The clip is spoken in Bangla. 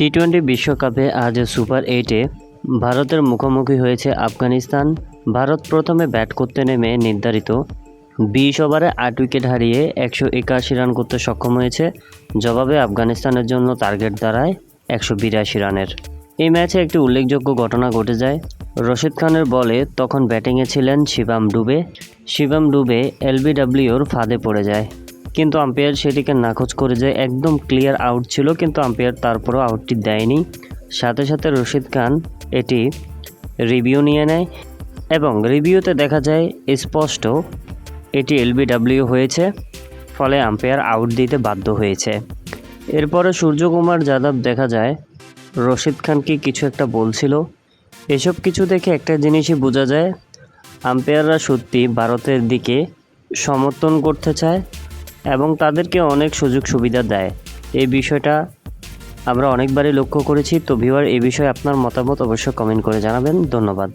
টি টোয়েন্টি বিশ্বকাপে আজ সুপার এইটে ভারতের মুখোমুখি হয়েছে আফগানিস্তান। ভারত প্রথমে ব্যাট করতে নেমে নির্ধারিত বিশ ওভারে আট উইকেট হারিয়ে একশো একাশি রান করতে সক্ষম হয়েছে। জবাবে আফগানিস্তানের জন্য টার্গেট দাঁড়ায় একশো বিরাশি রানের। এই ম্যাচে একটি উল্লেখযোগ্য ঘটনা ঘটে যায়। রশিদ খানের বলে, তখন ব্যাটিংয়ে ছিলেন শিবাম ডুবে। শিবাম ডুবে এলবিডব্লিউর ফাঁদে পড়ে যায়। কিন্তু আম্পায়ার সেটিকে নাকচ করে যায় একদম ক্লিয়ার আউট ছিল, কিন্তু আম্পায়ার তারপরও আউটটি দেয়নি। সাথে সাথে রশিদ খান এটি রিভিউ নিয়ে নেয় এবং রিভিউতে দেখা যায় স্পষ্ট এটি এলবিডব্লিউ হয়েছে, ফলে আম্পায়ার আউট দিতে বাধ্য হয়েছে। এরপরে সূর্যকুমার যাদব দেখা যায় রশিদ খানকে কিছু একটা বলছিল। এসব কিছু দেখে একটা জিনিসই বোঝা যায় আম্পায়াররা সত্যি ভারতের দিকে সমর্থন করতে চায় এবং তাদেরকে অনেক সুযোগ সুবিধা দেয়। এই বিষয়টা আমরা অনেকবারই লক্ষ্য করেছি। তো ভিউয়ার এই বিষয়ে আপনার মতামত অবশ্যই কমেন্ট করে জানাবেন। ধন্যবাদ।